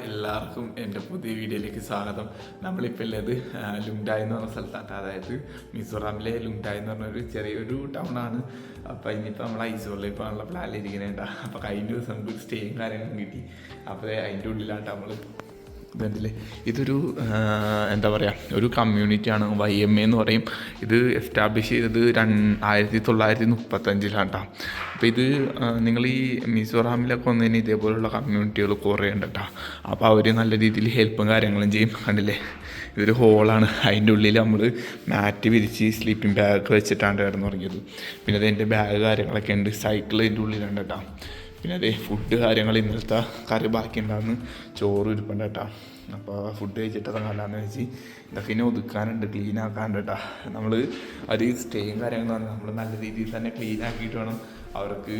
എല്ലാവർക്കും എന്റെ പുതിയ വീഡിയോയിലേക്ക് സ്വാഗതം. നമ്മളിപ്പോൾ ഉള്ളത് ലുങ്ഡായ് എന്ന് പറഞ്ഞ സ്ഥലത്താണ്. അതായത് മിസോറാമിലെ ലുങ്ഡായ് എന്ന് പറഞ്ഞൊരു ചെറിയൊരു ടൗൺ ആണ് അപ്പോൾ ഇനിയിപ്പോൾ നമ്മൾ ഐസോളിൽ പോകാനുള്ള പ്ലാനിലിരിക്കുന്നുണ്ട് അപ്പോൾ കഴിഞ്ഞ ദിവസം നമുക്ക് സ്റ്റേയും കാര്യങ്ങളും കിട്ടി. അപ്പോൾ അതിന്റെ ഉള്ളിലാണ് നമ്മൾ ഇതുണ്ടല്ലേ? ഇതൊരു എന്താ പറയുക ഒരു കമ്മ്യൂണിറ്റിയാണ്. വൈ എം എ എന്ന് പറയും. ഇത് എസ്റ്റാബ്ലിഷ് ചെയ്തത് രണ്ട് ആയിരത്തി തൊള്ളായിരത്തി മുപ്പത്തഞ്ചിലാണ് കേട്ടോ അപ്പോൾ ഇത് നിങ്ങൾ ഈ മിസോറാമിലൊക്കെ വന്നതിന് ഇതേപോലുള്ള കമ്മ്യൂണിറ്റികൾ കുറേ ഉണ്ട് കേട്ടോ അപ്പോൾ അവർ നല്ല രീതിയിൽ ഹെൽപ്പും കാര്യങ്ങളും ചെയ്യും. കണ്ടില്ലേ? ഇതൊരു ഹോളാണ്. അതിന്റെ ഉള്ളിൽ നമ്മൾ മാറ്റ് വിരിച്ച് സ്ലീപ്പിംഗ് ബാഗ് വെച്ചിട്ടാണ് കിടന്ന് തുടങ്ങിയത് പിന്നെ അതിന്റെ ബാഗ് കാര്യങ്ങളൊക്കെ ഉണ്ട്. സൈക്കിൾ അതിന്റെ ഉള്ളിലുണ്ട് കേട്ടോ പിന്നെ അതേ ഫുഡ് കാര്യങ്ങൾ ഇന്നലത്തെ കറി ബാക്കി ഉണ്ടാകുന്ന ചോറ് ഇരിപ്പുണ്ട് കേട്ടോ. അപ്പോൾ ഫുഡ് കഴിച്ചിട്ട് ഇറങ്ങാമെന്ന് വെച്ച് ഇതൊക്കെ ഇനി ഒതുക്കാനുണ്ട് ക്ലീൻ ആക്കാനുണ്ട് കേട്ടോ. നമ്മൾ അത് സ്റ്റേയും കാര്യങ്ങളും നമ്മൾ നല്ല രീതിയിൽ തന്നെ ക്ലീൻ ആക്കിയിട്ട് വേണം അവർക്ക്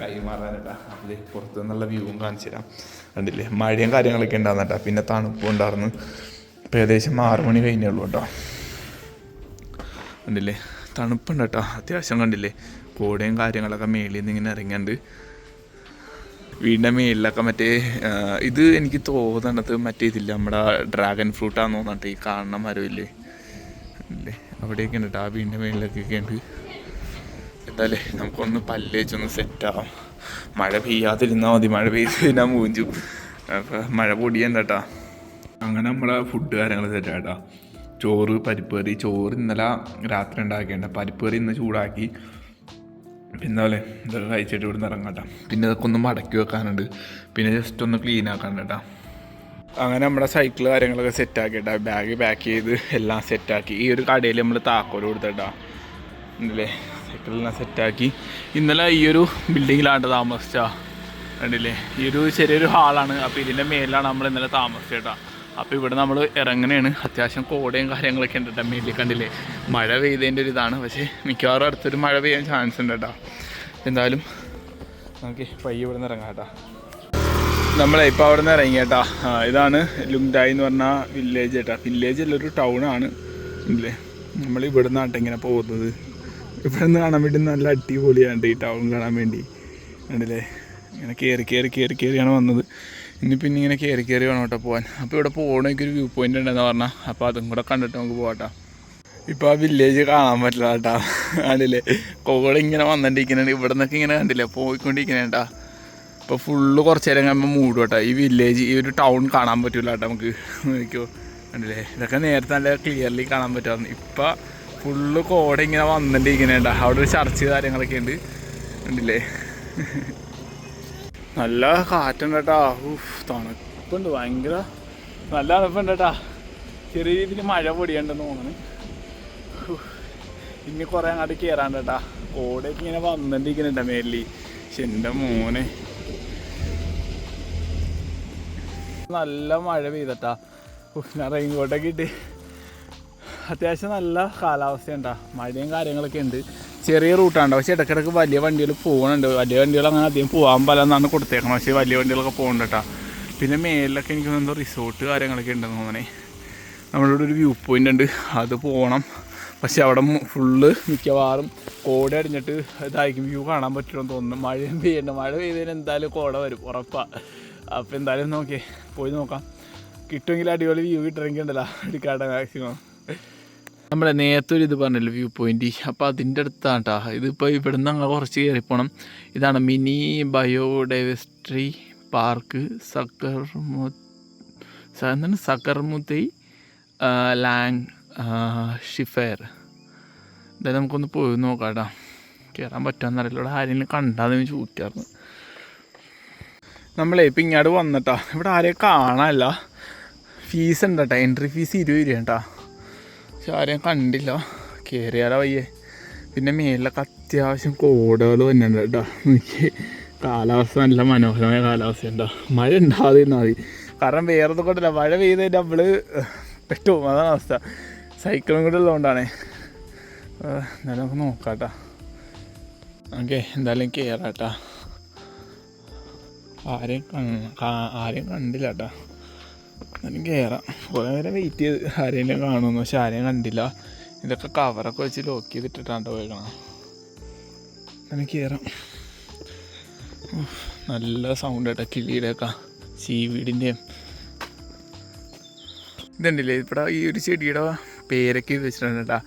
കൈമാറാൻ കേട്ടോ. അപ്പോൾ പുറത്തു നിന്നുള്ള വ്യൂവും കാണിച്ചു തരാം കണ്ടില്ലേ? മഴയും കാര്യങ്ങളൊക്കെ ഉണ്ടാകുന്ന കേട്ടോ. പിന്നെ തണുപ്പും ഉണ്ടായിരുന്നു ഇപ്പോൾ ഏകദേശം ആറ് മണി കഴിഞ്ഞേ ഉള്ളൂ കേട്ടോ. കണ്ടില്ലേ? തണുപ്പുണ്ട് കേട്ടോ. അത്യാവശ്യം കണ്ടില്ലേ? കോടയും കാര്യങ്ങളൊക്കെ മേളിൽ നിന്ന് ഇങ്ങനെ ഇറങ്ങിയുണ്ട് വീടിന്റെ മേളിലൊക്കെ മറ്റേ ഇത് എനിക്ക് തോന്നണത് മറ്റേ ഇതില്ല നമ്മുടെ ഡ്രാഗൺ ഫ്രൂട്ടാന്ന് തോന്നട്ടെ ഈ കാണുന്ന മരമില്ലേ അല്ലേ അവിടെയൊക്കെ ഉണ്ട് ആ വീടിന്റെ മേളിലൊക്കെ ഉണ്ട്. എന്തായാലേ നമുക്കൊന്ന് പല്ലേച്ചൊന്ന് സെറ്റാവാം മഴ പെയ്യാതിരുന്നാൽ മതി മഴ പെയ്ത് കഴിഞ്ഞാൽ മൂഞ്ചു. അപ്പം മഴ പൊടിയണ്ട കേട്ടോ അങ്ങനെ നമ്മളെ ഫുഡ് കാര്യങ്ങൾ സെറ്റാട്ടാ ചോറ് പരിപ്പ് കറി ചോറ് ഇന്നലെ രാത്രി ഉണ്ടാക്കിയുണ്ട് പരിപ്പ് കറി ഇന്ന് ചൂടാക്കി. പിന്നെ പോലെ ഇതൊക്കെ കഴിച്ചിട്ട് ഇവിടുന്ന് ഇറങ്ങാട്ടോ പിന്നെ ഇതൊക്കെ ഒന്ന് മടക്കി വെക്കാനുണ്ട്. പിന്നെ ജസ്റ്റ് ഒന്ന് ക്ലീൻ ആക്കാനുണ്ട് കേട്ടോ. അങ്ങനെ നമ്മുടെ സൈക്കിൾ കാര്യങ്ങളൊക്കെ സെറ്റാക്കിയിട്ടാ ബാഗ് പാക്ക് ചെയ്ത് എല്ലാം സെറ്റാക്കി ഈ ഒരു കടയിൽ നമ്മൾ താക്കോൽ കൊടുത്തിട്ടാ ഉണ്ടല്ലേ സൈക്കിളെല്ലാം സെറ്റാക്കി ഇന്നലെ ഈ ഒരു ബിൽഡിങ്ങിലാണ് താമസിച്ചാ കണ്ടില്ലേ? ഈ ഒരു ചെറിയൊരു ഹാളാണ് അപ്പോൾ ഇതിന്റെ മേലിലാണ് നമ്മൾ ഇന്നലെ താമസിച്ചേട്ടാ അപ്പോൾ ഇവിടെ നമ്മൾ ഇറങ്ങണേണ് അത്യാവശ്യം കോടയും കാര്യങ്ങളൊക്കെ ഉണ്ട് കേട്ടോ മേലിൽ കണ്ടില്ലേ? മഴ പെയ്തതിന്റെ ഒരു ഇതാണ്. പക്ഷേ മിക്കവാറും അടുത്തൊരു മഴ പെയ്യാൻ ചാൻസ് ഉണ്ട് കേട്ടോ. എന്തായാലും നമുക്ക് പയ്യെ ഇവിടെ നിന്ന് ഇറങ്ങാം കേട്ടോ. നമ്മളെ ഇപ്പോൾ അവിടെ നിന്ന് ഇറങ്ങി കേട്ടോ. ഇതാണ് ലുങ്ഡായി എന്ന് പറഞ്ഞ വില്ലേജ് കേട്ടോ. വില്ലേജ് അല്ല ഒരു ടൗൺ ആണ്. ഇല്ലേ? നമ്മൾ ഇവിടെ നിന്നാട്ടെ ഇങ്ങനെ പോകുന്നത്. ഇവിടെ നിന്ന് കാണാൻ വേണ്ടി നല്ല അടിപൊളിയാണ് ഈ ടൗൺ കാണാൻ വേണ്ടി. ഉണ്ടല്ലേ ഇങ്ങനെ കയറി കയറി കയറി കയറിയാണ് വന്നത്. ഇനി പിന്നെ ഇങ്ങനെ കയറി കയറി വേണം കേട്ടോ പോകാൻ അപ്പോൾ ഇവിടെ പോകണമെങ്കിൽ ഒരു വ്യൂ പോയിന്റ് ഉണ്ടെന്ന് പറഞ്ഞാൽ അപ്പോൾ അതും കൂടെ കണ്ടിട്ട് നമുക്ക് പോകട്ടോ ഇപ്പോൾ ആ വില്ലേജ് കാണാൻ പറ്റില്ല കേട്ടോ. കണ്ടില്ലേ? ഇങ്ങനെ വന്നിട്ടിരിക്കുന്നുണ്ട്. ഇവിടെ നിന്നൊക്കെ ഇങ്ങനെ കണ്ടില്ലേ? പോയിക്കൊണ്ടിരിക്കുന്നുണ്ടാ ഇപ്പോൾ ഫുള്ള് കുറച്ച് നേരം കഴിയുമ്പോൾ മൂടും കേട്ടോ. ഈ വില്ലേജ് ഈ ഒരു ടൗൺ കാണാൻ പറ്റില്ല കേട്ടോ നമുക്ക്. നോക്കിയോ കണ്ടില്ലേ? ഇതൊക്കെ നേരത്തെ നല്ല ക്ലിയർലി കാണാൻ പറ്റുമായിരുന്നു ഇപ്പം ഫുള്ള് കോട ഇങ്ങനെ വന്നിട്ടിരിക്കുന്നുണ്ട് അവിടെ ഒരു ചർച്ച് കാര്യങ്ങളൊക്കെ ഉണ്ട്. കണ്ടില്ലേ? നല്ല കാറ്റുണ്ട് കേട്ടാ. തണുപ്പുണ്ട് ഭയങ്കര. നല്ല തണുപ്പുണ്ട് കേട്ടാ. ചെറിയ രീതിയിൽ മഴ പൊടിയുണ്ടെന്ന് തോന്നുന്നു. ഇനി കുറേ അങ്ങോട്ട് കയറാണ്ട് കേട്ടാ. കോടയൊക്കെ ഇങ്ങനെ വന്നിട്ടിരിക്കുന്നുണ്ട് മേലിൽ പക്ഷെ മോനെ. നല്ല മഴ പെയ്തട്ടാ. ഞാൻ റെയിൻ കോട്ടൊക്കെ ഇട്ട്. അത്യാവശ്യം നല്ല കാലാവസ്ഥയുണ്ടാ. മഴയും കാര്യങ്ങളൊക്കെ ഉണ്ട്. ചെറിയ റൂട്ടാണ്. പക്ഷേ ഇടയ്ക്കിടയ്ക്ക് വലിയ വണ്ടികൾ പോകുന്നുണ്ട് വലിയ വണ്ടികൾ അങ്ങനെ അധികം പോകാൻ പലെന്നാണ് കൊടുത്തേക്കണം പക്ഷേ വലിയ വണ്ടികളൊക്കെ പോകുന്നുണ്ട് കേട്ടോ. പിന്നെ മേലിലൊക്കെ എനിക്ക് എന്തോ റിസോർട്ട് കാര്യങ്ങളൊക്കെ ഉണ്ടെന്ന് തോന്നണേ നമ്മളിവിടെ ഒരു വ്യൂ പോയിന്റ് ഉണ്ട്. അത് പോകണം പക്ഷെ അവിടെ ഫുള്ള് മിക്കവാറും കോട അടിഞ്ഞിട്ട് ഇതായിരിക്കും വ്യൂ കാണാൻ പറ്റുമെന്ന് തോന്നുന്നു. മഴയും പെയ്യണ്ട മഴ പെയ്തതിന് എന്തായാലും കോട വരും. ഉറപ്പാണ് അപ്പോൾ എന്തായാലും നോക്കിയേ. പോയി നോക്കാം. കിട്ടുമെങ്കിൽ അടിപൊളി വ്യൂ കിട്ടണമെങ്കിൽ ഉണ്ടല്ലോ. എടുക്കാട്ടെ മാക്സിമം നമ്മുടെ നേരത്തെ ഒരു ഇത് പറഞ്ഞല്ലോ വ്യൂ പോയിന്റ് അപ്പോൾ അതിന്റെ അടുത്താണ് കേട്ടോ ഇതിപ്പോൾ ഇവിടുന്ന് അങ്ങ് കുറച്ച് കയറിപ്പോണം ഇതാണ് മിനി ബയോഡൈവേഴ്സിറ്റി പാർക്ക്. സക്കർമു എന്താണ്? സക്കർമുത്തൈ ലാങ് ഷിഫയർ. ഇതായത് നമുക്കൊന്ന് പോയി നോക്കാം കേട്ടോ കയറാൻ പറ്റുമെന്നറിയില്ല ഇവിടെ ആരെങ്കിലും കണ്ടാന്ന് ചോദിക്കാറുണ്ട് നമ്മളെ ഇപ്പം ഇങ്ങോട്ട് വന്നിട്ടാ. ഇവിടെ ആരെയും കാണാനല്ല. ഫീസ് ഉണ്ട് കേട്ടോ എൻട്രി ഫീസ് ഇരുപത് രൂപ കേട്ടോ പക്ഷെ ആരെയും കണ്ടില്ല. കയറിയാലോ വയ്യേ. പിന്നെ മേലിലൊക്കെ അത്യാവശ്യം കോടകൾ തന്നെയുണ്ട് കേട്ടോ. എനിക്ക് കാലാവസ്ഥ നല്ല മനോഹരമായ കാലാവസ്ഥ ഉണ്ടോ മഴ ഉണ്ടാതിരുന്നാൽ മതി. കാരണം വേറെ ഒന്നും കൊണ്ടല്ല. മഴ പെയ്ത് നമ്മൾ പെട്ടുപോകും അതാണ് അവസ്ഥ. സൈക്കിളും കൂടെ ഉള്ളതുകൊണ്ടാണേ. എന്തായാലും നമുക്ക് നോക്കാം കേട്ടോ. ഓക്കെ എന്തായാലും കയറാട്ടാ ആരെയും ആരെയും കണ്ടില്ല കേട്ടോ. എന്നാലും കയറാം കുറേ നേരം വെയിറ്റ് ചെയ്ത് ആരെയും കാണുമെന്ന് പക്ഷെ ആരെയും കണ്ടില്ല. ഇതൊക്കെ കവറൊക്കെ വെച്ച് ലോക്ക് ചെയ്തിട്ടിട്ടാണ് പോയേക്കണം. അങ്ങനെ കയറാം നല്ല സൗണ്ട് കേട്ടോ കിളിയുടെയൊക്കെ ചീവീടിന്റെയും ഇതുണ്ടല്ലേ ഇവിടെ ഈ ഒരു ചെടിയുടെ പേരൊക്കെ വെച്ചിട്ടുണ്ട് കേട്ടോ.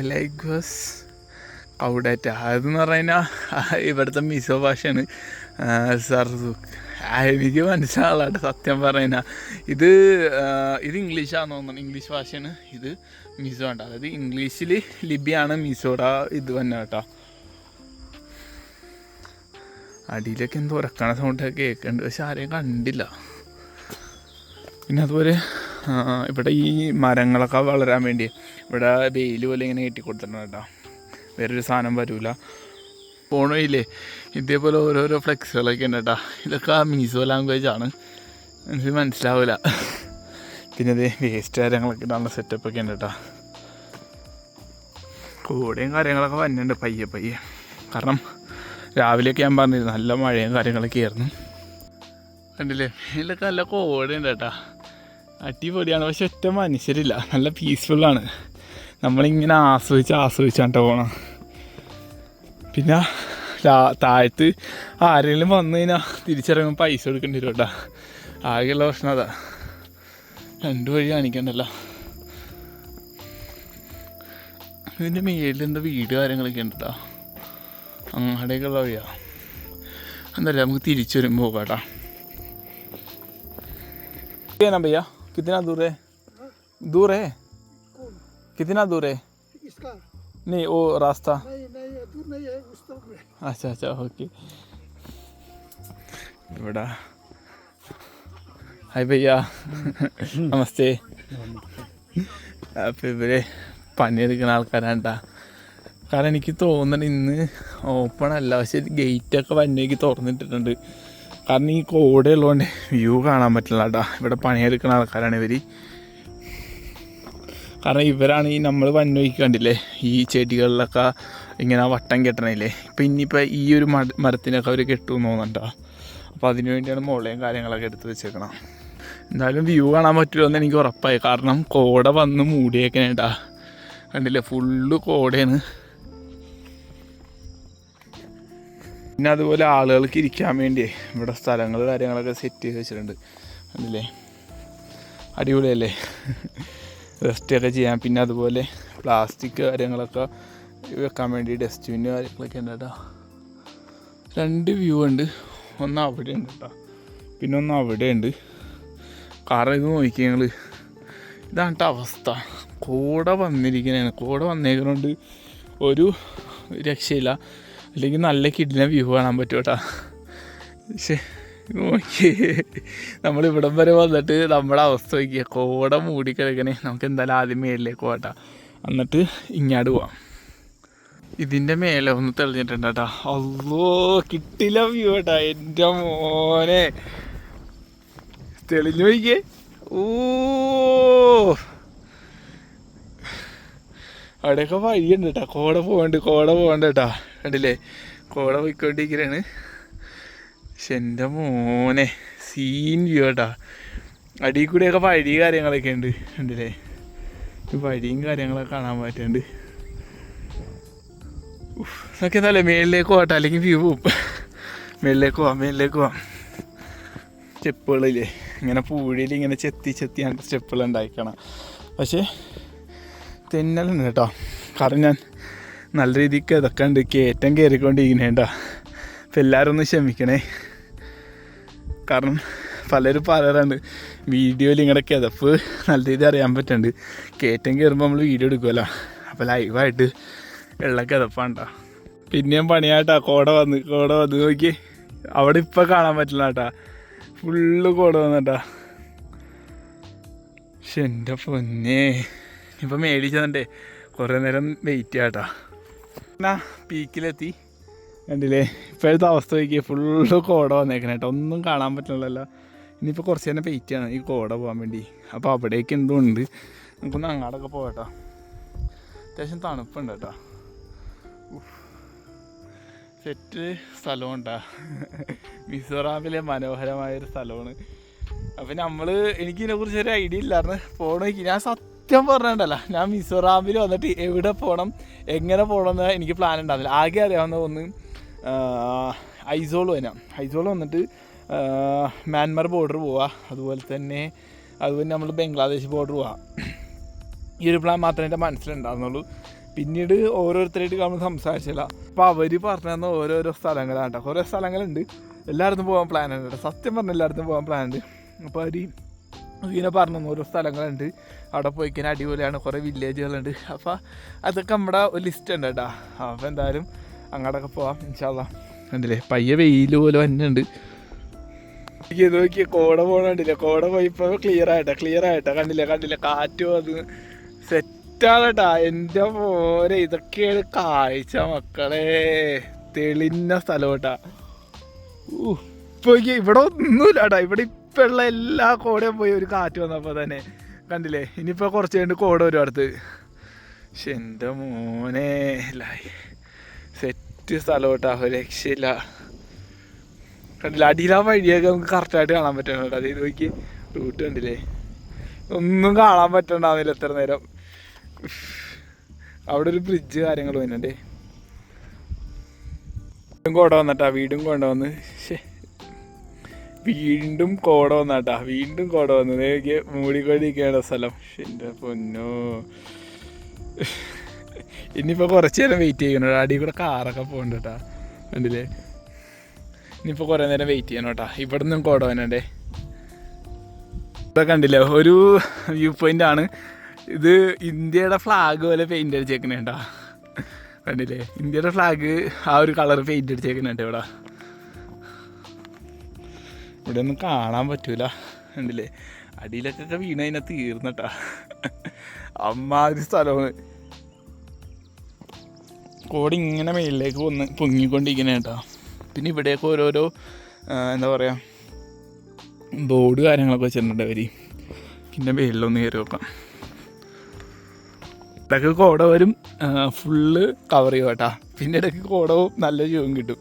എലൈഗ്വസ് കൗഡാറ്റ അതെന്ന് പറഞ്ഞു കഴിഞ്ഞാൽ ഇവിടുത്തെ മിസോ ഭാഷയാണ്. സർസുക്ക് എനിക്ക് മനസ്സിലാവില്ല സത്യം പറയുന്ന. ഇത് ഇത് ഇംഗ്ലീഷാന്ന് തോന്നുന്നു. ഇംഗ്ലീഷ് ഭാഷയാണ്. ഇത് മിസോ ഉണ്ട് അതായത് ഇംഗ്ലീഷിൽ ലിപിയാണ് മിസോടെ ഇത് തന്നെ കേട്ടോ. അടിയിലൊക്കെ എന്തോ ഉറക്കണ സൗണ്ടൊക്കെ കേൾക്കുന്നുണ്ട് പക്ഷെ ആരെയും കണ്ടില്ല. പിന്നെ അതുപോലെ ഇവിടെ ഈ മരങ്ങളൊക്കെ വളരാൻ വേണ്ടി ഇവിടെ വെയിൽ പോലെ ഇങ്ങനെ കെട്ടി കൊടുത്തിട്ടുണ്ട് കേട്ടോ. വേറൊരു സാധനം വരൂല. പോണയില്ലേ ഇതേപോലെ ഓരോരോ ഫ്ലെക്സുകളൊക്കെ ഉണ്ട് കേട്ടോ ഇതൊക്കെ മീസോ ലാംഗ്വേജ് ആണ്. എനിക്ക് മനസ്സിലാവില്ല പിന്നെ ഇത് വേസ്റ്റ് കാര്യങ്ങളൊക്കെ ഇടാനുള്ള സെറ്റപ്പൊക്കെ ഉണ്ട് കേട്ടോ കൂടെയും കാര്യങ്ങളൊക്കെ വന്നിട്ടുണ്ട് പയ്യെ പയ്യെ. കാരണം രാവിലെയൊക്കെ ഞാൻ പറഞ്ഞിരുന്നു നല്ല മഴയും കാര്യങ്ങളൊക്കെ ആയിരുന്നു. കണ്ടില്ലേ? ഇതിലൊക്കെ നല്ല കോടയുണ്ട് കേട്ടോ അടിപൊളിയാണ്. പക്ഷെ ഒറ്റ മനുഷ്യരില്ല. നല്ല പീസ്ഫുള്ളാണ് നമ്മളിങ്ങനെ ആസ്വദിച്ച് ആസ്വദിച്ചാട്ടോ പോകണം പിന്നെ രാ- താഴത്ത് ആരെങ്കിലും വന്നു കഴിഞ്ഞാൽ തിരിച്ചിറങ്ങുമ്പോൾ പൈസ കൊടുക്കേണ്ടി വരും കേട്ടോ ആകെയുള്ള പ്രശ്നം അതാ രണ്ടു വഴി കാണിക്കണ്ടല്ലോ ഇതിൻ്റെ മേളിൽ എന്താ വീട് കാര്യങ്ങളൊക്കെ ഉണ്ട് കേട്ടോ അങ്ങോട്ടേക്കുള്ള വഴിയാ എന്തായാലും നമുക്ക് തിരിച്ചു വരുമ്പോൾ പോകാം കേട്ടോ क्या नाम भैया कितना दूर है दूर है कितना दूर है इसका नहीं वो रास्ता नहीं नहीं അച്ഛാ അച്ഛാ ഓക്കെ ഇവിടെ ഹായ് പയ്യ നമസ്തേ അപ്പം എടുക്കുന്ന പണിയെടുക്കുന്ന ആൾക്കാരാണ്ടാ കാരണം എനിക്ക് തോന്നണം ഇന്ന് ഓപ്പൺ അല്ല പക്ഷെ ഗേറ്റൊക്കെ വന്നേക്ക് തുറന്നിട്ടിട്ടുണ്ട് കാരണം ഈ കോടേ ഉള്ളതുകൊണ്ട് വ്യൂ കാണാൻ പറ്റില്ല കേട്ടോ ഇവിടെ പണിയെടുക്കുന്ന ആൾക്കാരാണ് ഇവർ കാരണം ഇവരാണ് ഈ നമ്മൾ വന്നോക്കി കണ്ടില്ലേ ഈ ചെടികളിലൊക്കെ ഇങ്ങനെ വട്ടം കെട്ടണില്ലേ ഇപ്പം ഇനിയിപ്പോൾ ഈ ഒരു മ മരത്തിനൊക്കെ അവർ കെട്ടുമെന്ന് തോന്നുന്നുണ്ടോ? അപ്പോൾ അതിന് വേണ്ടിയാണ് മുളയും കാര്യങ്ങളൊക്കെ എടുത്ത് വെച്ചേക്കണം എന്തായാലും വ്യൂ കാണാൻ പറ്റുമോ എനിക്ക് ഉറപ്പായി. കാരണം കോട വന്ന് മൂടിയേക്കണേട്ടാ കണ്ടില്ലേ? ഫുള്ള് കോടയാണ്. പിന്നെ അതുപോലെ ആളുകൾക്ക് ഇരിക്കാൻ വേണ്ടി ഇവിടെ സ്ഥലങ്ങൾ കാര്യങ്ങളൊക്കെ സെറ്റ് ചെയ്ത് വെച്ചിട്ടുണ്ട്. കണ്ടില്ലേ? അടിപൊളിയല്ലേ? റെസ്റ്റ് ചെയ്യാം. പിന്നെ അതുപോലെ പ്ലാസ്റ്റിക് കാര്യങ്ങളൊക്കെ വെക്കാൻ വേണ്ടി ഡസ്റ്റ്ബിന് കാര്യങ്ങളൊക്കെ ഉണ്ട് കേട്ടോ രണ്ട് വ്യൂ ഉണ്ട്. ഒന്ന് അവിടെ ഉണ്ട് കേട്ടോ പിന്നെ ഒന്ന് അവിടെ ഉണ്ട്. കാരണം ഇത് നോക്കി ഞങ്ങൾ ഇതാണ് അവസ്ഥ. കൂടെ വന്നിരിക്കുന്നതാണ് കൂടെ വന്നേക്കുന്നതുകൊണ്ട് ഒരു രക്ഷയില്ല. അല്ലെങ്കിൽ നല്ല കിഡിലെ വ്യൂ കാണാൻ പറ്റും കേട്ടോ പക്ഷേ നമ്മൾ ഇവിടം വരെ വന്നിട്ട് നമ്മുടെ അവസ്ഥ നോക്കിയ. കോട മൂടി കിടക്കണേ നമുക്ക് എന്തായാലും ആദ്യം മേളിലേക്ക് പോകട്ടെ എന്നിട്ട് ഇങ്ങാട് പോവാം. ഇതിന്റെ മേലെ ഒന്ന് തെളിഞ്ഞിട്ടുണ്ട് കേട്ടോ അല്ലോ കിട്ടില്ല വ്യൂ കേട്ടാ എന്റെ മോനെ. തെളിഞ്ഞു നോക്കിയേ ഓ അവിടെയൊക്കെ വഴിയുണ്ട് കേട്ടോ കോട പോകണ്ട് കോട പോകണ്ട കേട്ടോ കണ്ടില്ലേ? കോട പോയിക്കൊണ്ടിരിക്കുകയാണ് എന്റെ മോനെ സീൻ വ്യൂ കേട്ടാ അടിയിൽ കൂടെയൊക്കെ വഴി കാര്യങ്ങളൊക്കെ ഉണ്ട് ഉണ്ടല്ലേ വഴിയും കാര്യങ്ങളൊക്കെ കാണാൻ പറ്റുന്നുണ്ട്. എന്നൊക്കെ എന്തായാലും മേളിലേക്ക് പോകട്ടെ അല്ലെങ്കിൽ വ്യൂ പോവും. മേളിലേക്ക് പോവാം മേളിലേക്ക് പോവാം. സ്റ്റെപ്പുകളില്ലേ ഇങ്ങനെ പൂഴിയിൽ ഇങ്ങനെ ചെത്തി ചെത്തി ഞങ്ങൾക്ക് സ്റ്റെപ്പുകൾ ഉണ്ടാക്കണം പക്ഷേ തെന്നലുണ്ട് കേട്ടോ. കാരണം ഞാൻ നല്ല രീതിക്ക് ഇതൊക്കെ ഉണ്ട് കയറ്റം കയറിക്കൊണ്ടിരിക്കണേണ്ട അപ്പം എല്ലാവരും ഒന്ന് ക്ഷമിക്കണേ. കാരണം പലരും പറയാറുണ്ട് വീഡിയോയിൽ ഇങ്ങനെ കിതപ്പ് നല്ല രീതി അറിയാൻ പറ്റുന്നുണ്ട് കയറ്റം കയറുമ്പോൾ നമ്മൾ വീഡിയോ എടുക്കുമല്ലോ അപ്പോൾ ലൈവായിട്ട് ഉള്ള കിതപ്പാണ്ടാ പിന്നെയും പണിയാട്ടാ കോട വന്ന് കോട വന്ന് നോക്കി. അവിടെ ഇപ്പം കാണാൻ പറ്റില്ല കേട്ടാ ഫുള്ള് കോട വന്നിട്ടാ. പക്ഷെ എന്റെ പൊന്നേ. ഇപ്പം മേടിച്ചതണ്ടേ കുറേ നേരം വെയിറ്റ് ചെയ്യാട്ടാ. എന്നാ പീക്കിലെത്തി കണ്ടില്ലേ? ഇപ്പോഴത്തെ അവസ്ഥ നോക്കിയേ ഫുള്ള് കോട വന്നേക്കണേ കേട്ടോ ഒന്നും കാണാൻ പറ്റില്ലല്ലോ ഇനിയിപ്പോൾ കുറച്ച് തന്നെ വെയിറ്റ് ചെയ്യണം. ഈ കോട പോകാൻ വേണ്ടി. അപ്പോൾ അവിടേക്ക് എന്തോ ഉണ്ട്. നമുക്കൊന്ന് അങ്ങാടൊക്കെ പോകട്ടോ അത്യാവശ്യം തണുപ്പുണ്ട് കേട്ടോ സെറ്റ് സ്ഥലമുണ്ടാ. മിസോറാമിലെ മനോഹരമായൊരു സ്ഥലമാണ്. അപ്പം നമ്മൾ എനിക്ക് ഇതിനെക്കുറിച്ച് ഒരു ഐഡിയ ഇല്ലായിരുന്നു. പോകണമെങ്കിൽ ഞാൻ സത്യം പറഞ്ഞിട്ടല്ല. ഞാൻ മിസോറാമിൽ വന്നിട്ട് എവിടെ പോകണം എങ്ങനെ പോകണം എന്ന് എനിക്ക് പ്ലാൻ ഉണ്ടാവില്ല ആകെ അറിയാവുന്ന ഒന്ന് ഐസോൾ വരാം ഐസോൾ വന്നിട്ട് മ്യാൻമർ ബോർഡർ പോവുക അതുപോലെ തന്നെ അതുപോലെ നമ്മൾ ബംഗ്ലാദേശ് ബോർഡർ പോവാം. ഈ ഒരു പ്ലാൻ മാത്രമേ എന്റെ മനസ്സിലുണ്ടായിരുന്നുള്ളൂ. പിന്നീട് ഓരോരുത്തരായിട്ട് നമ്മൾ സംസാരിച്ചില്ല അപ്പോൾ അവർ പറഞ്ഞു തന്ന ഓരോരോ സ്ഥലങ്ങളാണ് കേട്ടോ കുറേ സ്ഥലങ്ങളുണ്ട്. എല്ലായിടത്തും പോകാൻ പ്ലാൻ ഉണ്ട് കേട്ടോ സത്യം പറഞ്ഞ എല്ലായിടത്തും പോകാൻ പ്ലാൻ ഉണ്ട്. അപ്പോൾ അവർ ഇങ്ങനെ പറഞ്ഞു ഓരോ സ്ഥലങ്ങളുണ്ട്. അവിടെ പോയി കഴിഞ്ഞാൽ അടിപൊളിയാണ്. കുറേ വില്ലേജുകളുണ്ട് അപ്പോൾ അതൊക്കെ നമ്മുടെ ഒരു ലിസ്റ്റ് ഉണ്ട് കേട്ടോ അപ്പോൾ എന്തായാലും അങ്ങോട്ടൊക്കെ പോവാം ഇൻഷാല്ല കണ്ടില്ലേ? പയ്യെ വെയിൽ പോലെ തന്നെ ഉണ്ട് ഇത് നോക്കി കോട പോണില്ല കോട പോയിപ്പോ ക്ലിയർ ആയിട്ടാ ക്ലിയർ ആയിട്ടാ. കണ്ടില്ല കണ്ടില്ല? കാറ്റ് അത് സെറ്റാണട്ടാ എന്റെ പോരെ ഇതൊക്കെയാണ് കാഴ്ച മക്കളെ. തെളിഞ്ഞ സ്ഥലം കേട്ടാ ഇപ്പൊ ഇവിടെ ഇവിടെ ഒന്നുമില്ലാട്ടാ ഇവിടെ ഇപ്പൊ ഉള്ള എല്ലാ കോടയും പോയി ഒരു കാറ്റ് വന്നപ്പോ തന്നെ. കണ്ടില്ലേ? ഇനിയിപ്പോ കുറച്ച് കഴിഞ്ഞ് കോട വരും അടുത്ത്. പക്ഷെ എന്റെ മോനെ സെറ്റ് സ്ഥലം രക്ഷയില്ല. കണ്ടില്ല? അടിയിലാ വഴിയൊക്കെ നമുക്ക് കറക്റ്റായിട്ട് കാണാൻ പറ്റണം കേട്ടോ നോക്കി റൂട്ട് കണ്ടില്ലേ? ഒന്നും കാണാൻ പറ്റണ്ടാവുന്നില്ല എത്ര നേരം. അവിടെ ഒരു ബ്രിഡ്ജ് കാര്യങ്ങൾ വന്നിട്ടേ വീടും കോട വന്നട്ടാ വീടും കോട വന്ന്. വീണ്ടും കോട വന്നാട്ടാ. വീണ്ടും കോട വന്ന്. മൂടിക്കൊണ്ടിരിക്കേണ്ട സ്ഥലം. എന്റെ പൊന്നോ. ഇനിയിപ്പോൾ കുറച്ച് നേരം വെയിറ്റ് ചെയ്യണം അടി കൂടെ കാറൊക്കെ പോകുന്നുണ്ട് കേട്ടാ കണ്ടില്ലേ? ഇനിയിപ്പോൾ കുറേ നേരം വെയിറ്റ് ചെയ്യണം കേട്ടോ. ഇവിടെ നിന്നും കോടവനണ്ടേ ഇവിടെ കണ്ടില്ലേ? ഒരു വ്യൂ പോയിന്റ് ആണ്. ഇത് ഇന്ത്യയുടെ ഫ്ലാഗ് പോലെ പെയിന്റ് അടിച്ചേക്കണേ കേട്ടാ. കണ്ടില്ലേ? ഇന്ത്യയുടെ ഫ്ലാഗ് ആ ഒരു കളർ പെയിന്റ് അടിച്ചേക്കുന്നുണ്ട് ഇവിടെ ഇവിടെ. ഒന്നും കാണാൻ പറ്റൂല. കണ്ടില്ലേ? അടിയിലൊക്കെ വീണ് അതിനെ തീർന്നട്ടാ അമ്മാതിരി സ്ഥലമാണ്. കോടി ഇങ്ങനെ മേലിലേക്ക് വന്ന് പൊങ്ങിക്കൊണ്ടിരിക്കണേ കേട്ടോ. പിന്നെ ഇവിടെയൊക്കെ ഓരോരോ എന്താ പറയുക ബോർഡ് കാര്യങ്ങളൊക്കെ വെച്ചിട്ടുണ്ട് അവർ പിന്നെ മേലിലൊന്ന് കയറി നോക്കാം. ഇടയ്ക്ക് കോട വരും ഫുള്ള് കവർ ചെയ്യും കേട്ടാ. പിന്നെ ഇടയ്ക്ക് കോടവും നല്ല ജീവൻ കിട്ടും.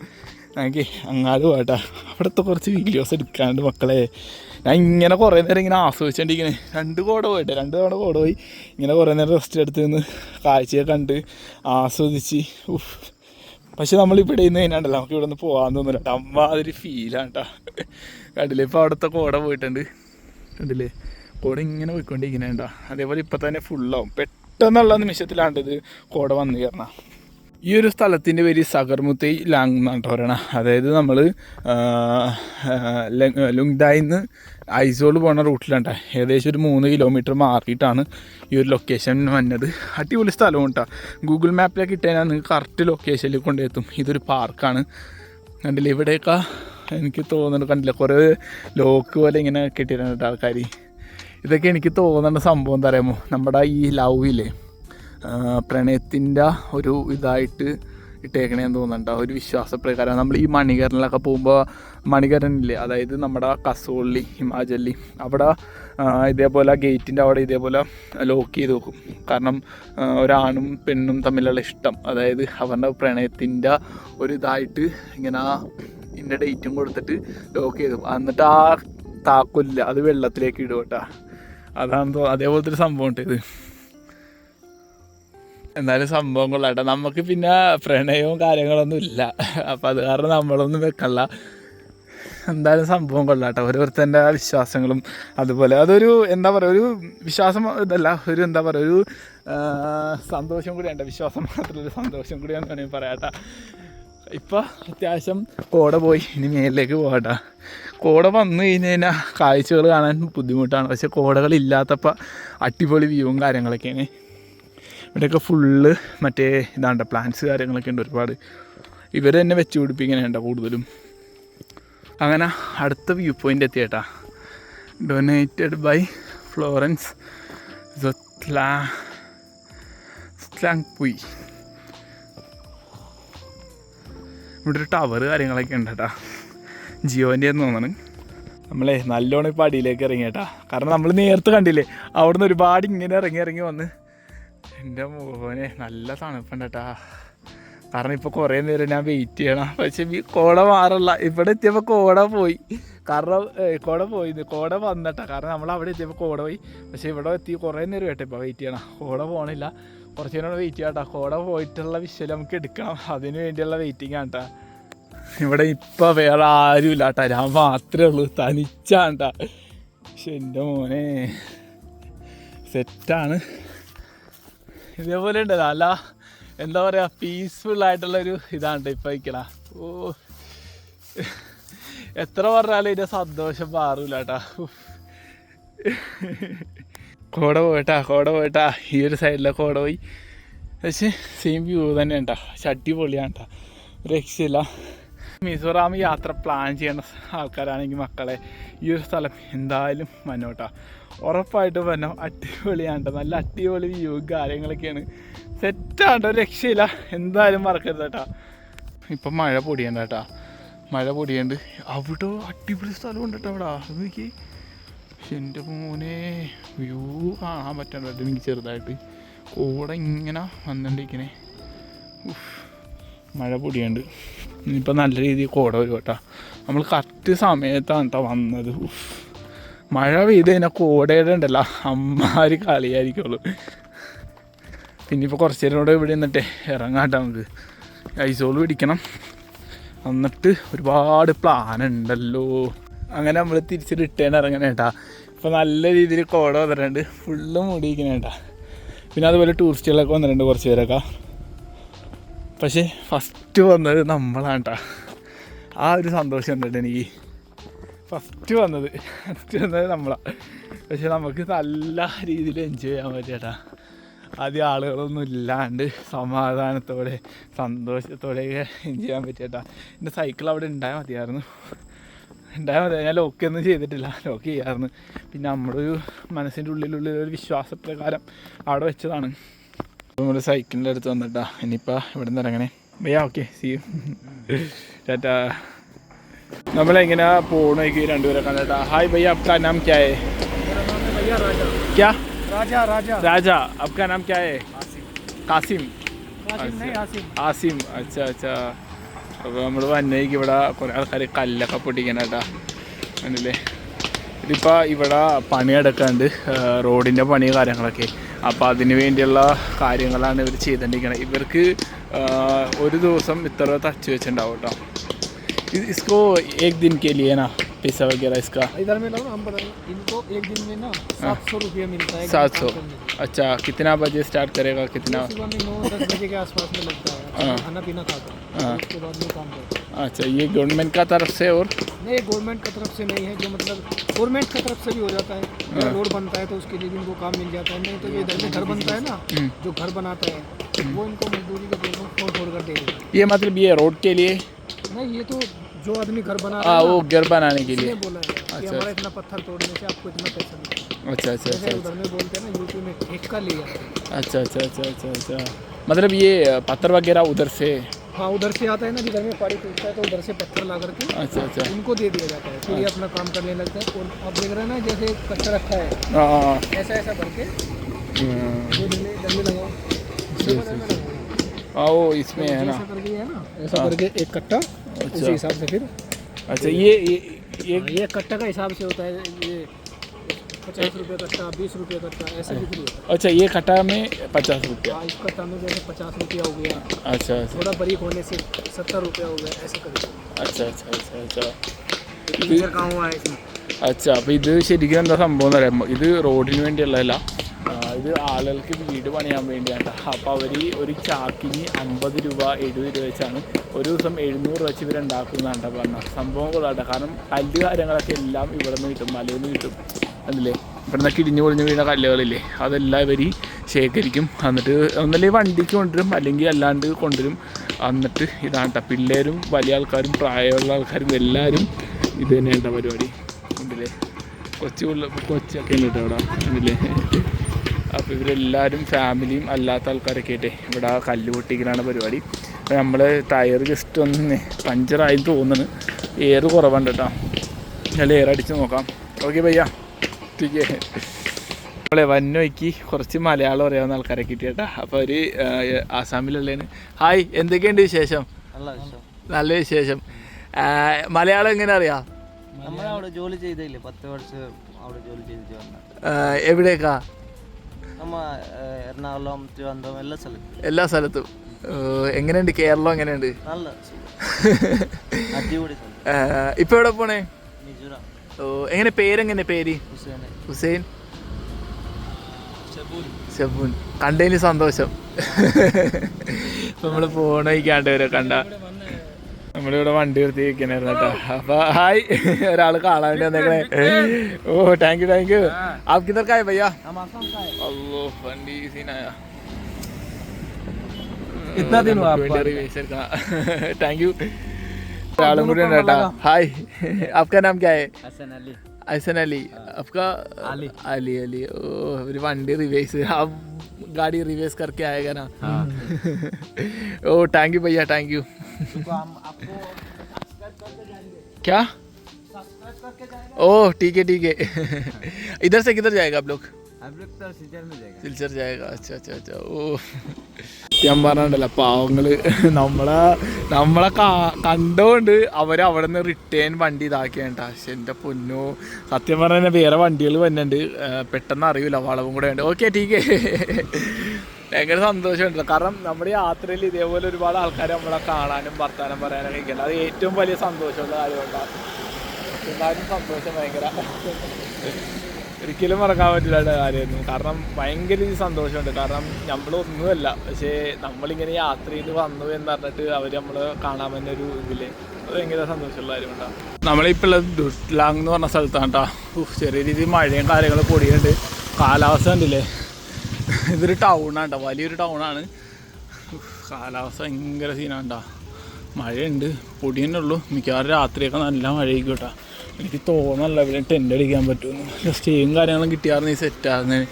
എനിക്ക് അങ്ങാട് പോട്ടാ അവിടുത്തെ കുറച്ച് വീഡിയോസ് എടുക്കാണ്ട് മക്കളെ. ഞാൻ ഇങ്ങനെ കുറേ നേരം ഇങ്ങനെ ആസ്വദിച്ചോണ്ടിരിക്കണേ. രണ്ട് കോട പോയിട്ട് രണ്ട് തവണ കോട പോയി. ഇങ്ങനെ കുറേ നേരം റെസ്റ്റ് എടുത്ത് നിന്ന് കാഴ്ചയെ കണ്ട് ആസ്വദിച്ച് ഉഫ്. പക്ഷെ നമ്മൾ ഇവിടെ നിന്ന് കഴിഞ്ഞാണ്ടല്ലോ നമുക്ക് ഇവിടെ നിന്ന് പോകാൻ തോന്നില്ല അമ്മാതിരി ഫീലാണ് കേട്ടോ കണ്ടില്ലേ ഇപ്പോൾ അവിടുത്തെ കോട പോയിട്ടുണ്ട്. കണ്ടില്ലേ കോട ഇങ്ങനെ പോയിക്കൊണ്ടിരിക്കണേ കേട്ടോ അതേപോലെ ഇപ്പം തന്നെ ഫുള്ളാവും പെട്ടെന്നുള്ള ഇത് കോട വന്നു കയറണം ഈ ഒരു സ്ഥലത്തിന്റെ പേര് സഗർമുത്തൈ ലാങ് എന്നാണ് പറയണം. അതായത് നമ്മൾ ലുങ്ഡായിന്ന് ഐസോൾ പോണ റൂട്ടിലാണ് ഏകദേശം ഒരു മൂന്ന് കിലോമീറ്റർ മാറിയിട്ടാണ് ഈ ഒരു ലൊക്കേഷൻ വന്നത്. അടിപൊളി സ്ഥലവും കേട്ടോ ഗൂഗിൾ മാപ്പിലൊക്കെ ഇട്ടുകഴിഞ്ഞാൽ നിങ്ങൾക്ക് കറക്റ്റ് ലൊക്കേഷനിൽ കൊണ്ടെത്തും ഇതൊരു പാർക്കാണ്. കണ്ടില്ല? ഇവിടെയൊക്കെ എനിക്ക് തോന്നുന്നു കണ്ടില്ല? കുറേ ലോക്ക് പോലെ ഇങ്ങനെ കെട്ടിയിട്ടുണ്ട് ആൾക്കാർ ഇതൊക്കെ എനിക്ക് തോന്നുന്ന സംഭവം എന്താ പറയുമോ നമ്മുടെ ഈ ലവില്ലേ പ്രണയത്തിന്റെ ഒരു ഇതായിട്ട് ഇട്ടേക്കണേന്ന് തോന്നുന്നുണ്ട്. ഒരു വിശ്വാസപ്രകാരം നമ്മൾ ഈ മണികരനിലൊക്കെ പോകുമ്പോൾ മണികരനില്ലേ അതായത് നമ്മുടെ കസോളി ഹിമാചലി അവിടെ ഇതേപോലെ ഗേറ്റിന്റെ അവിടെ ഇതേപോലെ ലോക്ക് ചെയ്ത് വെക്കും. കാരണം ഒരാണും പെണ്ണും തമ്മിലുള്ള ഇഷ്ടം അതായത് അവരുടെ പ്രണയത്തിന്റെ ഒരു ഇതായിട്ട് ഇങ്ങനെ ഇന്ന ഡേറ്റും കൊടുത്തിട്ട് ലോക്ക് ചെയ്തു എന്നിട്ട് ആ താക്കോലില്ല അത് വെള്ളത്തിലേക്ക് ഇടുകട്ടാ കേട്ടോ. അതാണ് അതേപോലത്തെ ഒരു സംഭവം ഉണ്ട് ഇത്. എന്നാലും സംഭവം കൊള്ളാട്ടെ. നമുക്ക് പിന്നെ പ്രണയവും കാര്യങ്ങളൊന്നും ഇല്ല. അപ്പം അത് കാരണം നമ്മളൊന്നും വെക്കല്ല എന്തായാലും സംഭവം കൊള്ളാട്ടെ. ഓരോരുത്തരുടെ വിശ്വാസങ്ങളും അതുപോലെ. അതൊരു എന്താ പറയുക ഒരു വിശ്വാസം ഇതല്ല ഒരു എന്താ പറയുക ഒരു സന്തോഷം കൂടിയാണ് വിശ്വാസം മാത്രമല്ല സന്തോഷം കൂടിയാണെന്ന് വേണമെങ്കിൽ പറയാട്ടെ. ഇപ്പം അത്യാവശ്യം കോട പോയി. ഇനി മേലിലേക്ക് പോകട്ടെ കോട വന്നു കഴിഞ്ഞ് കഴിഞ്ഞാൽ കാഴ്ചകൾ കാണാൻ ബുദ്ധിമുട്ടാണ്. പക്ഷെ കോടകളില്ലാത്തപ്പോൾ അടിപൊളി വ്യൂവും കാര്യങ്ങളൊക്കെയാണ്. ഇവിടെയൊക്കെ ഫുള്ള് മറ്റേ ഇതാണ്ട പ്ലാന്റ്സ് കാര്യങ്ങളൊക്കെ ഉണ്ട് ഒരുപാട്. ഇവർ തന്നെ വെച്ച് പിടിപ്പിക്കാനുണ്ട കൂടുതലും. അങ്ങനെ അടുത്ത വ്യൂ പോയിന്റ് എത്തി കേട്ടാ ഡൊനേറ്റഡ് ബൈ ഫ്ലോറൻസ് പുയ് ഇവിടെ ഒരു ടവർ കാര്യങ്ങളൊക്കെ ഉണ്ട് കേട്ടാ ജിയോന്റെ എന്ന് തോന്നണം. നമ്മളെ നല്ലോണം ഇപ്പോൾ അടിയിലേക്ക് ഇറങ്ങി കേട്ടാ കാരണം നമ്മൾ നേരത്തെ കണ്ടില്ലേ അവിടുന്ന് ഒരുപാട് ഇങ്ങനെ ഇറങ്ങി ഇറങ്ങി വന്ന് എന്റെ മോനെ നല്ല തണുപ്പുണ്ട് കേട്ടാ കാരണം ഇപ്പോൾ കുറേ നേരം ഞാൻ വെയിറ്റ് ചെയ്യണം. പക്ഷെ ഈ കോട മാറില്ല. ഇവിടെ എത്തിയപ്പോൾ കോട പോയി. കാരണം കോട പോയി കോട വന്നിട്ടാ. കാരണം നമ്മൾ അവിടെ എത്തിയപ്പോൾ കോട പോയി. പക്ഷെ ഇവിടെ എത്തി കുറേ നേരം കേട്ടോ ഇപ്പോൾ വെയിറ്റ് ചെയ്യണം. കോട പോകണില്ല കുറച്ച് നേരം വെയിറ്റ് ചെയ്യാം കേട്ടോ കോട പോയിട്ടുള്ള വിഷ്വൽ നമുക്ക് എടുക്കണം അതിന് വേണ്ടിയുള്ള വെയിറ്റിംഗ് ആണ് കേട്ടോ ഇവിടെ ഇപ്പോൾ വേറെ ആരുമില്ല കേട്ടോ ഞാൻ മാത്രമേ ഉള്ളൂ. തനിച്ചാണ് കേട്ടോ പക്ഷെ എന്റെ മോനെ സെറ്റാണ് ഇതേപോലെ ഉണ്ടല്ലോ അല്ല എന്താ പറയുക പീസ്ഫുൾ ആയിട്ടുള്ളൊരു ഇതാണ് ഇപ്പം വയ്ക്കണ ഓ എത്ര പറഞ്ഞാലും ഇതിന്റെ സന്തോഷം മാറൂല കേട്ടാ കോട പോയിട്ടാ കോട പോയിട്ടാ. ഈ ഒരു സൈഡിലെ കോട പോയി. പക്ഷേ സെയിം വ്യൂ തന്നെ ഉണ്ടാ ചട്ടി അടിപൊളിയാണ് കേട്ടോ രക്ഷയില്ല. മിസോറാം യാത്ര പ്ലാൻ ചെയ്യേണ്ട ആൾക്കാരാണെങ്കിൽ മക്കളെ ഈ ഒരു സ്ഥലം എന്തായാലും മന്നോട്ടാ ഉറപ്പായിട്ടും വന്നോ. അടിപൊളിയാണ്. നല്ല അടിപൊളി വ്യൂ കാര്യങ്ങളൊക്കെയാണ്. സെറ്റാണ് ഒരു രക്ഷയില്ല. എന്തായാലും മറക്കരുത് കേട്ടാ. ഇപ്പം മഴ പൊടിയണ്ട കേട്ടാ. മഴ പൊടിയുണ്ട്. അവിടെ അടിപൊളി സ്ഥലമുണ്ട് കേട്ടോ അവിടെ. നോക്കി. എന്റെ മോനെ വ്യൂ കാണാൻ പറ്റണ്ട എനിക്ക് ചെറുതായിട്ട്. കൂടെ ഇങ്ങനെ വന്നിട്ടിരിക്കണേ. മഴ പൊടിയുണ്ട്. ഇനിയിപ്പോൾ നല്ല രീതിയിൽ കോട വരും കേട്ടോ. നമ്മൾ കറക്റ്റ് സമയത്താണ് കേട്ടോ വന്നത്. ഉഫ്. മഴ പെയ്ത് കഴിഞ്ഞാൽ കോടയുടെ ഉണ്ടല്ലോ അമ്മാര് കളിയായിരിക്കുള്ളൂ. പിന്നെ ഇപ്പോൾ കുറച്ച് നേരം കൂടെ ഇവിടെ നിന്നിട്ടേ ഇറങ്ങാട്ടെ നമുക്ക്. ഐസോൾ പിടിക്കണം. എന്നിട്ട് ഒരുപാട് പ്ലാൻ ഉണ്ടല്ലോ. അങ്ങനെ നമ്മൾ തിരിച്ച് റിട്ടേൺ ഇറങ്ങണ കേട്ടാ ഇപ്പോൾ നല്ല രീതിയിൽ കോട വന്നിട്ടുണ്ട്. ഫുള്ള് മൂടിയിരിക്കണ കേട്ടാ പിന്നെ അതുപോലെ ടൂറിസ്റ്റുകളൊക്കെ വന്നിട്ടുണ്ട് കുറച്ച് പേരൊക്കെ. പക്ഷേ ഫസ്റ്റ് വന്നത് നമ്മളാണ് കേട്ടാ ആ ഒരു സന്തോഷം ഉണ്ട് എനിക്ക്. ഫസ്റ്റ് വന്നത്. ഫസ്റ്റ് വന്നത് നമ്മളാണ് പക്ഷെ നമുക്ക് നല്ല രീതിയിൽ എൻജോയ് ചെയ്യാൻ പറ്റിയേട്ടാ ആദ്യം ആളുകളൊന്നും ഇല്ലാണ്ട് സമാധാനത്തോടെ സന്തോഷത്തോടെയൊക്കെ എൻജോയ് ചെയ്യാൻ പറ്റിയേട്ടാ എന്റെ സൈക്കിൾ അവിടെ ഉണ്ടായാൽ മതിയായിരുന്നു. ഉണ്ടായാൽ മതി. ഞാൻ ലോക്ക് ഒന്നും ചെയ്തിട്ടില്ല. ലോക്ക് ചെയ്യാമായിരുന്നു പിന്നെ നമ്മുടെ ഒരു മനസ്സിന്റെ ഉള്ളിലുള്ള ഒരു വിശ്വാസപ്രകാരം അവിടെ വെച്ചതാണ്. നമ്മൾ സൈക്കിളിന്റെ അടുത്ത് വന്നിട്ടാ. ഇനിയിപ്പോൾ ഇവിടെ നിന്ന് ഇറങ്ങണേ ഓക്കെ സി ടാറ്റാ നമ്മളിങ്ങനെ പോകണേക്ക് രണ്ടുപേരെ കണ്ടിട്ടാ? ഹായ് ബൈ അപ്കാ നാം ക്യാ ഹേ? ക്യാ? രാജാ രാജാ രാജാ അപ്കാ നാം ക്യാ ഹേ? കാസിം. ആസിം അച്ഛാ. അച്ഛാ അപ്പോൾ നമ്മൾ വന്നേക്ക് ഇവിടെ കുറേ ആൾക്കാർ കല്ലൊക്കെ പൊട്ടിക്കണം കേട്ടാ കണ്ടില്ലേ? ഇതിപ്പോൾ ഇവിടെ പണി എടുക്കാണ്ട് റോഡിന്റെ പണി കാര്യങ്ങളൊക്കെ. അപ്പോൾ അതിന് വേണ്ടിയുള്ള കാര്യങ്ങളാണ് ഇവർ ചെയ്തുകൊണ്ടിരിക്കുന്നത് ഇവർക്ക് ഒരു ദിവസം ഇത്ര തച്ച് വെച്ചിട്ടുണ്ടാവും കേട്ടോ. इसको एक दिन के लिए ना पैसा वगैरह इसका। इधर में ना हम बताएँ। इनको एक दिन में ना सात सौ रुपया मिलता है सात सौ। अच्छा कितना बजे स्टार्ट करेगा कितना? सुबह में नौ दस बजे के आसपास में लगता है। हाँ। खाना पीना खाता। हाँ। है उसके बाद में काम करता अच्छा ये गवर्नमेंट का तरफ़ से और? नहीं गवर्नमेंट की तरफ़ से नहीं है जो मतलब गवर्नमेंट की तरफ़ से भी हो जाता है। हाँ। रोड बनता है तो उसके लिए भी इनको काम मिल जाता है। नहीं तो जो इधर में घर बनता है ना हम्म। जो घर बनाता है वो इनको मजदूरी का देगा ये मतलब ये रोड के लिए? नहीं ये तो जो आदमी घर बना रहा हाँ है वो घर बनाने के लिए। बोला है अच्छा, हमारा इतना पत्थर तोड़ने से आपको इतना पैसा अच्छा अच्छा अच्छा उधर में बोलते हैं ना यूपी में ठेका लिया अच्छा अच्छा अच्छा अच्छा अच्छा। मतलब ये पत्थर वगैरह उधर से? हाँ उधर से आता है ना जिधर में पहाड़ी टूटता है तो उधर से पत्थर ला करके अच्छा अच्छा। उनको दे दिया जाता है फिर ये अपना काम करने लगता है। और आप देख रहे हैं ना जैसे कच्चा रखा है हाँ ऐसा ऐसा भर के हम्म, लगाओ। हाँ वो इसमें तो है ना। हाँ। ऐसा करके एक कट्टा उसी अच्छा। हिसाब से फिर। अच्छा ये ये हाँ, ये कट्टा का हिसाब से होता है ये पचास रुपये कट्टा बीस रुपये कट्टा ऐसे बिक्री होता है। अच्छा ये कट्टा में पचास रुपये। हाँ, इस कट्टा में जैसे पचास रुपया हो गया। अच्छा, अच्छा। थोड़ा बरीक होने से सत्तर रुपया हो गया ऐसे कर। अच्छा अच्छा अच्छा अच्छा। ಇದು ಕಾ ಇದು ಶರಿಗೂ ಸಂಭವಂ ಇದು ರೋಡಿನ ವೇണ്ടി ಅಲ್ಲ ഇത് ആളുകൾക്ക് വീട് പണിയാൻ വേണ്ടിയാണ് അപ്പോൾ അവർ ഒരു ചാക്കിന് അമ്പത് രൂപ എഴുപത് രൂപ വെച്ചാണ് ഒരു ദിവസം എഴുന്നൂറ് വെച്ച് ഇവർ ഉണ്ടാക്കുന്നതാണ് പറഞ്ഞത്. സംഭവം കൊള്ളാട്ടെ. കാരണം കല്ല് കാര്യങ്ങളൊക്കെ എല്ലാം ഇവിടെ നിന്ന് കിട്ടും മലയിൽ നിന്ന് കിട്ടും. അതില്ലേ ഇവിടെ കിടിഞ്ഞു പൊളിഞ്ഞ് വീണ കല്ലുകളില്ലേ? അതെല്ലാം ഇവർ ശേഖരിക്കും. എന്നിട്ട് ഒന്നല്ലെങ്കിൽ വണ്ടിക്ക് കൊണ്ടുവരും അല്ലെങ്കിൽ അല്ലാണ്ട് കൊണ്ടുവരും. എന്നിട്ട് ഇതാണ് കേട്ടോ പിള്ളേരും വലിയ ആൾക്കാരും പ്രായമുള്ള ആൾക്കാരും എല്ലാവരും ഇത് തന്നെയാണ് പരിപാടി. ഉണ്ടല്ലേ കൊച്ചു കൊച്ചൊക്കെ ഉണ്ട് കേട്ടോ അവിടെ. ഉണ്ടല്ലേ അപ്പോൾ ഇവരെല്ലാവരും ഫാമിലിയും അല്ലാത്ത ആൾക്കാരൊക്കെ ആയിട്ടേ ഇവിടെ കല്ല് പൊട്ടിക്കലാണ് പരിപാടി. അപ്പോൾ നമ്മൾ ടയർ ജസ്റ്റ് ഒന്ന് പഞ്ചറായി തോന്നുന്നു. എയർ കുറവുണ്ട് കേട്ടോ ഞാൻ എയർ അടിച്ച് നോക്കാം. ഓക്കെ പയ്യ ടീക്കേ നമ്മളെ വന്നോയ്ക്ക് കുറച്ച് മലയാളം അറിയാവുന്ന ആൾക്കാരെ കിട്ടിയേട്ടാ അപ്പോൾ അവർ ആസാമിലുള്ളതാണ് ഹായ് എന്തൊക്കെയുണ്ട് വിശേഷം? നല്ല നല്ല വിശേഷം. മലയാളം എങ്ങനെ അറിയാം? ജോലി ചെയ്തില്ലേ പത്ത് വർഷം അവിടെ ജോലി ചെയ്തിട്ട് ആ, എവിടേക്കാ? നമ്മ എറണാകുളം തിരുവനന്തപുരം എല്ലാ സ്ഥലത്തും. എല്ലാ സ്ഥലത്തും. എങ്ങനെയുണ്ട് കേരളം? എങ്ങനെയുണ്ട്? നല്ല അടിപൊളി ഇപ്പൊ എവിടെ പോണേ? മിസോറാം. ഓ എങ്ങനെ പേരെങ്ങനെ പേര്? ഹുസൈൻ. ഷബൂൻ കണ്ടതിന് സന്തോഷം. നമ്മൾ വയ്ക്കാണ്ട് വരെ കണ്ട. നമ്മളിവിടെ വണ്ടി നിർത്തി വെക്കണായിരുന്നു കേട്ടോ. അപ്പൊ ഹായ്. ഒരാൾ കാണാൻ വേണ്ടി വന്നേക്കണേ. Oh thank you thank you ആപ്പ് തർക്കായ ഭയ്യാ വണ്ടി സീനായ? താങ്ക് യു ഒരാളും കൂടി ഉണ്ട് ഹായ് ആപ്കാ നാം ക്യാ അലി. ഹസൻ അലി. അലി. ഓ ഒരു വണ്ടി റിവേഴ്സ് गाड़ी रिवेस करके आएगा ना। ओ थैंक यू भैया थैंक यू क्या? ओह ठीक है ठीक है। इधर से किधर जाएगा आप लोग? सिलचर जाएगा अच्छा अच्छा अच्छा ओह। ഞാൻ പറഞ്ഞിട്ടുണ്ടല്ലോ പാവങ്ങൾ നമ്മളെ നമ്മളെ കണ്ടോണ്ട് അവർ അവിടെ നിന്ന് റിട്ടേൺ വണ്ടി ഇതാക്കിയാണ്ട പക്ഷെ എന്റെ പൊന്നോ. സത്യം പറഞ്ഞാൽ വേറെ വണ്ടികൾ വന്നിട്ടുണ്ട് പെട്ടെന്ന് അറിയില്ല വളവും കൂടെ ഉണ്ട്. ഓക്കെ ടീക്കേ ഭയങ്കര സന്തോഷമുണ്ടല്ലോ. കാരണം നമ്മുടെ യാത്രയിൽ ഇതേപോലെ ഒരുപാട് ആൾക്കാർ നമ്മളെ കാണാനും വർത്താനം പറയാനും കഴിക്കുന്നത് അത് ഏറ്റവും വലിയ സന്തോഷമുള്ള കാര്യമുണ്ടാകും എന്നാലും സന്തോഷം ഭയങ്കര. ഒരിക്കലും മറക്കാൻ പറ്റില്ലാത്ത കാര്യമായിരുന്നു. കാരണം ഭയങ്കര സന്തോഷമുണ്ട്. കാരണം നമ്മളൊന്നുമല്ല പക്ഷേ നമ്മളിങ്ങനെ യാത്ര ചെയ്ത് വന്നു എന്ന് പറഞ്ഞിട്ട് അവർ നമ്മൾ കാണാൻ തന്നെ ഒരു ഇതില്ലേ അത് ഭയങ്കര സന്തോഷമുള്ള കാര്യമുണ്ടാവും നമ്മളിപ്പോൾ ഉള്ളത് ദുട്ട്ലാങ് എന്ന് പറഞ്ഞ സ്ഥലത്താണ് കേട്ടോ ചെറിയ രീതിയിൽ മഴയും കാര്യങ്ങളും പൊടിയുണ്ട്. കാലാവസ്ഥ ഉണ്ടല്ലേ ഇതൊരു ടൗണാണ് കേട്ടോ വലിയൊരു ടൗണാണ്. കാലാവസ്ഥ ഭയങ്കര സീനാണ് കേട്ടോ മഴയുണ്ട് പൊടിയെന്നുള്ളൂ മിക്കവാറും രാത്രിയൊക്കെ നല്ല മഴയായിരിക്കും കേട്ടോ. എനിക്ക് തോന്നല്ല ഇവിടെ ടെൻ്റ് അടിക്കാൻ പറ്റുമെന്ന് സ്റ്റേയും കാര്യങ്ങളും കിട്ടിയായിരുന്നു ഈ സെറ്റാകുന്നതിന്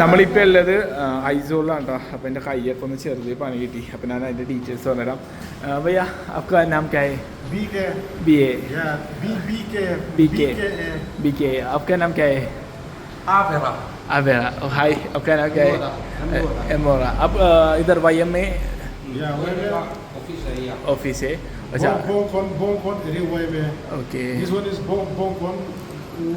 നമ്മളിപ്പോൾ ഉള്ളത് ഐസോളിലാണ് കേട്ടോ അപ്പോൾ എൻ്റെ കൈയൊക്കെ ഒന്ന് ചെറുത് പണി കിട്ടി അപ്പോൾ ഞാൻ അതിൻ്റെ ഡീറ്റെയിൽസ് പറഞ്ഞുതരാം ഭയ്യ आपका नाम क्या है BK, B A yeah, B, BK, BK. BKA. B K आपका नाम क्या है आवेरा अवेरा हाय आपका नाम क्या है एमोरा अब अ, इधर वाई एम में Yeah, where we are? Office है Acha. Okay. This one is Bongkon,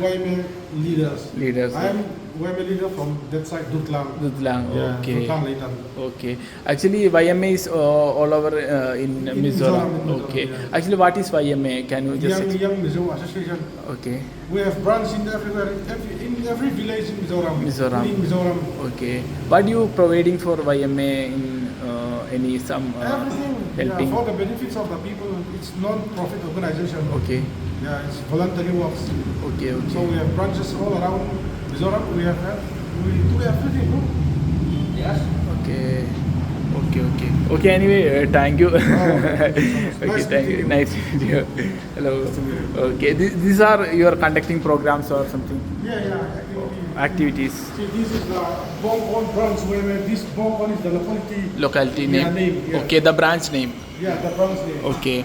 Wayme leaders. Leaders. I'm Wayme leader from that side, Dutlang. Dutlang, yeah, okay. Dutlang Okay. Actually, YMA is uh, all over uh, in, uh, in Mizoram. Okay. Yeah. Actually, what is YMA? Can you just. Young, young Mizoram Association. Okay. We have branches in everywhere, every, in every village in Mizoram. Mizoram. In Mizoram. Okay. What are you providing for YMA in uh, any some. Uh, Everything helping? Yeah, for the benefits of the people. It's non-profit organization. Okay. Yeah, it's voluntary works. Okay. okay. So we have branches all around Mizoram. We have we do everything. No? Yes Okay. Okay. Okay. Okay. Anyway, uh, thank you. okay. Nice Thank you. you. Nice meeting you. Hello. Okay. Th- these are your conducting programs or something Yeah, yeah Activity. activities. See, this is the Bongbong branch where, where this Bongbong is the locality. Locality Yeah, name. name, yeah. Okay. The branch name. Yeah, the branch name. Okay.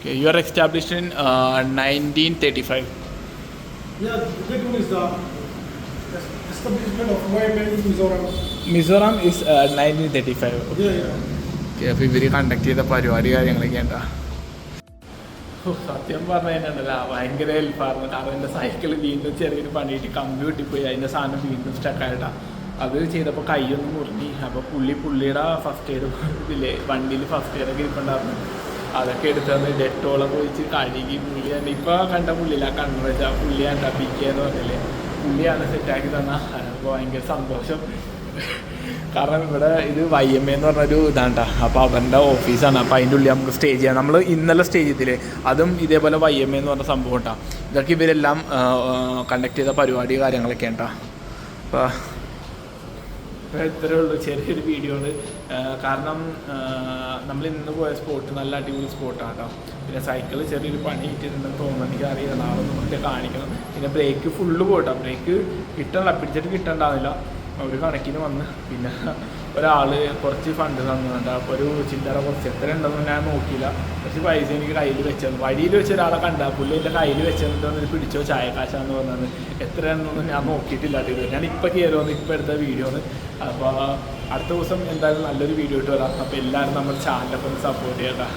Okay. You are established in uh, 1935. Yeah, that one is the establishment of YMN in Mizoram. Mizoram is nineteen thirty five Yeah, yeah. Okay അപ്പോൾ ഇവർ conduct ചെയ്ത പരിപാടി കാര്യങ്ങളൊക്കെ ഉണ്ടാ സത്യം പറഞ്ഞു കഴിഞ്ഞാൽ ഭയങ്കര ഹെൽപ്പായിരുന്നു കാരണം എന്റെ സൈക്കിൾ വീണ്ടും ചെറിയൊരു പണിയിട്ട് കമ്പി വെട്ടിപ്പോയി അതിന്റെ സാധനം വീണ്ടും സ്റ്റക്കായിട്ടാ അത് ചെയ്തപ്പോൾ കൈയൊന്ന് മുറിഞ്ഞി. അപ്പോൾ പുള്ളി പുള്ളിയുടെ ഫസ്റ്റ് എയ്ഡ് ഇതില്ലേ വണ്ടിയിൽ ഫസ്റ്റ് എയ്ഡ് ഒക്കെ ഇരിപ്പുണ്ടായിരുന്നു. അതൊക്കെ എടുത്തത് ഡെറ്റോളൊക്കെ ഒഴിച്ച് കഴുകി പുള്ളി തന്നെ. ഇപ്പോൾ കണ്ട പുള്ളിയില്ല കണ്ണു വെച്ചാൽ പുള്ളി കണ്ട എന്ന് പറഞ്ഞില്ലേ? പുള്ളിയാണ് സെറ്റാക്കി തന്ന. ഭയങ്കര സന്തോഷം. കാരണം ഇവിടെ ഇത് വൈ എം എന്ന് പറഞ്ഞൊരു ഇതാണ്ടാ അപ്പോൾ അവരുടെ ഓഫീസാണ് അപ്പോൾ അതിന്റെ ഉള്ളിൽ നമുക്ക് സ്റ്റേ ചെയ്യാം. നമ്മൾ ഇന്നലെ സ്റ്റേ ചെയ്തില്ലേ? അതും ഇതേപോലെ വൈ എം എന്ന് പറഞ്ഞ സംഭവം കേട്ടോ ഇതൊക്കെ ഇവരെല്ലാം കണ്ടക്ട് ചെയ്ത പരിപാടി കാര്യങ്ങളൊക്കെ ഉണ്ടോ അപ്പോൾ ഇത്രയേ ഉള്ളൂ. ചെറിയൊരു വീഡിയോ ആണ്. കാരണം നമ്മൾ ഇന്ന് പോയ സ്പോട്ട് നല്ല അടിപൊളി സ്പോട്ടാണ് കേട്ടോ പിന്നെ സൈക്കിൾ ചെറിയൊരു പണി കിട്ടിയിട്ടുണ്ടെന്ന് തോന്നുന്നു. എനിക്ക് അറിയില്ല. നാളെ നമുക്ക് കാണിക്കണം. പിന്നെ ബ്രേക്ക് ഫുള്ള് പോയിട്ടോ ബ്രേക്ക് കിട്ടണ്ട പിടിച്ചിട്ട് കിട്ടണ്ടാവില്ല. ഒരു കണക്കിന് വന്ന്. പിന്നെ ഒരാൾ കുറച്ച് ഫണ്ട് തന്നിട്ടുണ്ട്. അപ്പോൾ ഒരു ചില്ലറ കുറച്ച്. എത്ര ഉണ്ടെന്ന് ഞാൻ നോക്കിയില്ല. കുറച്ച് പൈസ എനിക്ക് കയ്യിൽ വെച്ചത് വഴിയിൽ വെച്ച ഒരാളെ കണ്ട പുള്ളി എന്റെ കയ്യിൽ വെച്ചിട്ട് പിടിച്ചോ ചായക്കാശാന്ന് പറഞ്ഞത് എത്ര ഉണ്ടെന്ന് ഞാൻ നോക്കിയിട്ടില്ല. ഇത് ഞാൻ ഇപ്പോൾ കയറുമെന്ന് ഇപ്പോൾ എടുത്ത വീഡിയോ ആണ്. അപ്പോൾ അടുത്ത ദിവസം എന്തായാലും നല്ലൊരു വീഡിയോ ഇട്ട് വരാം. അപ്പോൾ എല്ലാവരും നമ്മുടെ ചാനലൊക്കെ ഒന്ന് സപ്പോർട്ട് ചെയ്യട്ടോ